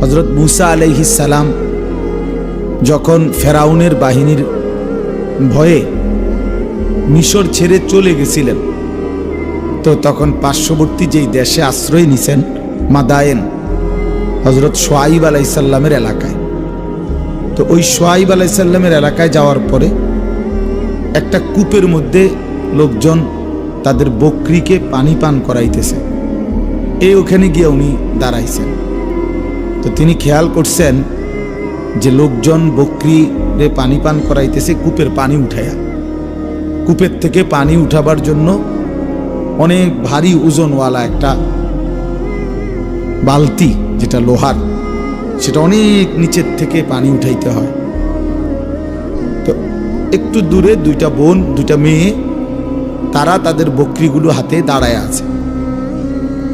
হজরত মুসা আলাইহিসালাম যখন ফেরাউনের বাহিনীর ভয়ে মিশর ছেড়ে চলে গেছিলেন, তো তখন পার্শ্ববর্তী যেই দেশে আশ্রয় নিছেন মাদায়েন হজরত সোয়াইব আলাইসাল্লামের এলাকায়। তো ওই সোয়াইব আলাইসাল্লামের এলাকায় যাওয়ার পরে একটা কূপের মধ্যে লোকজন তাদের বকরিকে পানি পান করাইতেছে। এই ওখানে গিয়ে উনি দাঁড়াইছেন। তো তিনি খেয়াল করছেন যে লোকজন বকরিরে পানি পান করাইতেছে, কূপের পানি উঠাইয়া কূপের থেকে পানি উঠাবার জন্য অনেক ভারী ওজনওয়ালা একটা বালতি, যেটা লোহার, সেটা অনেক নিচের থেকে পানি উঠাইতে হয়। তো একটু দূরে দুইটা বোন, দুইটা মেয়ে, তারা তাদের বকরিগুলো হাতে দাঁড়ায় আছে।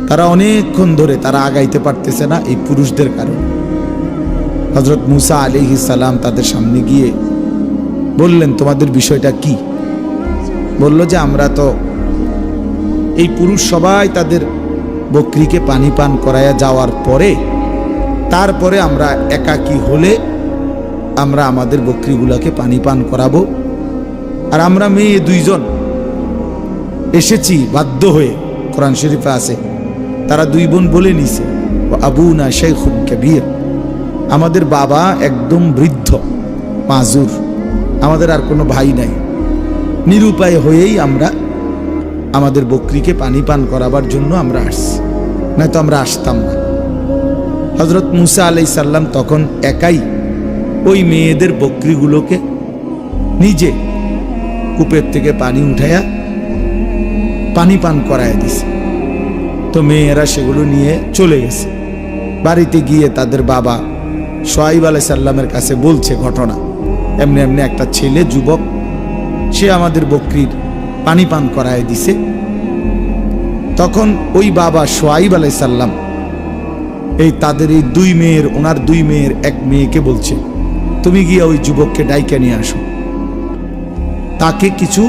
তারা অনেকক্ষণ ধরে তারা আগাইতে পারতেছে না এই পুরুষদের কারণে। হজরত মুসা আলী সালাম তাদের সামনে গিয়ে বললেন, তোমাদের বিষয়টা কি? বলল যে, আমরা তো এই পুরুষ সবাই তাদের বকরিকে পানি পান করাইয়া যাওয়ার পরে, তারপরে আমরা একাকী হলে আমরা আমাদের বকরিগুলোকে পানি পান করাবো। আর আমরা মেয়ে দুইজন এসেছি বাধ্য হয়ে, কোরআন শরীফে আছে তারা দুই বোন বলে নিছে আবু না শেখুন কবির। আমাদের বাবা একদম বৃদ্ধ, মাজুর। আমাদের আর কোনো ভাই নাই। নিরুপায় হয়েই আমরা আমাদের বকরিকে পানি পান করাবার জন্য আমরা আসছি। নয়তো আমরা আসতাম না। হজরত মুসা আলাই সাল্লাম তখন একাই ওই মেয়েদের বকরিগুলোকে নিজে কূপের থেকে পানি উঠাইয়া পানি পান করায় দিছে। তো মেয়েরা সেগুলো নিয়ে চলে গেছে। বাড়িতে গিয়ে তাদের বাবা সোয়াইব আলাই সাল্লামের কাছে বলছে ঘটনা। এমনি এমনি একটা ছেলে, যুবক, সে আমাদের বকরির পানি পান করায় দিছে। তখন ওই বাবা সোয়াইব আলাই সাল্লাম এই তাদের এই দুই মেয়ের, ওনার দুই মেয়ের এক মেয়েকে বলছে, তুমি গিয়ে ওই যুবককে ডাইকে নিয়ে আসো। তাকে কিছু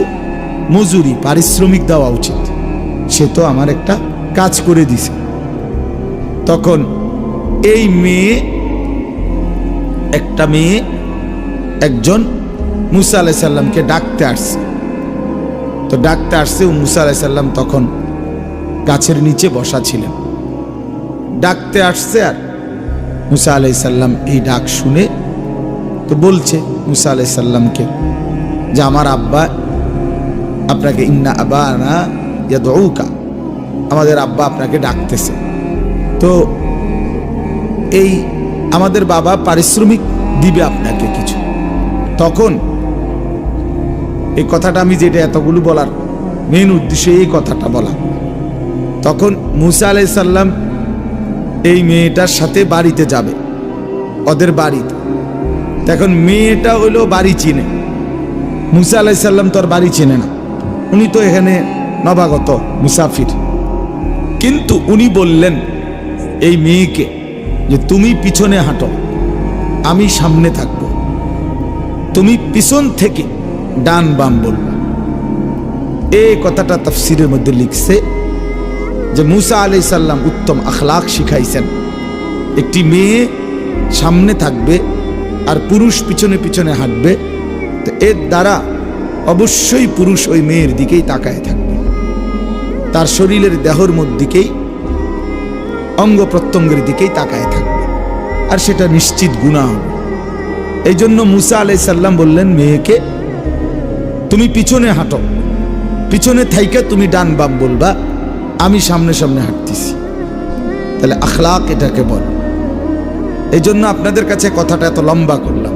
মজুরি, পারিশ্রমিক দেওয়া উচিত। সে তো আমার একটা কাজ করে দিছে। তখন এই মেয়ে, একটা মেয়ে, একজন মুসা আলাই সাল্লামকে ডাকতে আসছে। তো ডাকতে আসছে ও মুসা আলাই সাল্লাম তখন গাছের নিচে বসা ছিলেন। ডাকতে আসছে আর মুসা আলাই সাল্লাম এই ডাক শুনে তো বলছে মুসা আলাই সাল্লামকে যে, আমার আব্বা, আপনাকে ইন্না আবা না দৌকা আমাদের আব্বা আপনাকে ডাকতেছে। তো এই আমাদের বাবা পারিশ্রমিক দিবে আপনাকে কিছু। তখন এই কথাটা আমি যেটা এতগুলো বলার মেন উদ্দেশ্য এই কথাটা বলা। তখন মুসা আলাই সাল্লাম এই মেয়েটার সাথে বাড়িতে যাবে। ওদের বাড়িতে। এখন মেয়েটা হইল বাড়ি চিনে। মুসা আলাই সাল্লাম তো আর বাড়ি চেনে না। উনি তো এখানে নবাগত মুসাফির। কিন্তু উনি বললেন, এই মেয়েকে যে তুমি পিছনে হাঁটো, আমি সামনে থাকব। তুমি পিছন থেকে ডান বাম বলবে। এই কথাটা তাফসিরের মধ্যে লিখছে যে মুসা আলাই সাল্লাম উত্তম আখলাক শিখাইছেন। একটি মেয়ে সামনে থাকবে আর পুরুষ পিছনে পিছনে হাঁটবে, তো এর দ্বারা অবশ্যই পুরুষ ওই মেয়ের দিকেই তাকায় থাকবে। তার শরীরের দেহর মধ্যেই অঙ্গ প্রত্যঙ্গের দিকেই তাকায় থাকবে। আর সেটা নিশ্চিত গুণা হবে এই জন্য মুসা আলাই সাল্লাম বললেন, মেয়েকে, তুমি পিছনে হাঁটো। পিছনে থাইকে তুমি ডান বাম বলবা, আমি সামনে সামনে হাঁটতেছি। তাহলে আখলাক এটাকে বল। এই জন্য আপনাদের কাছে কথাটা এত লম্বা করলাম।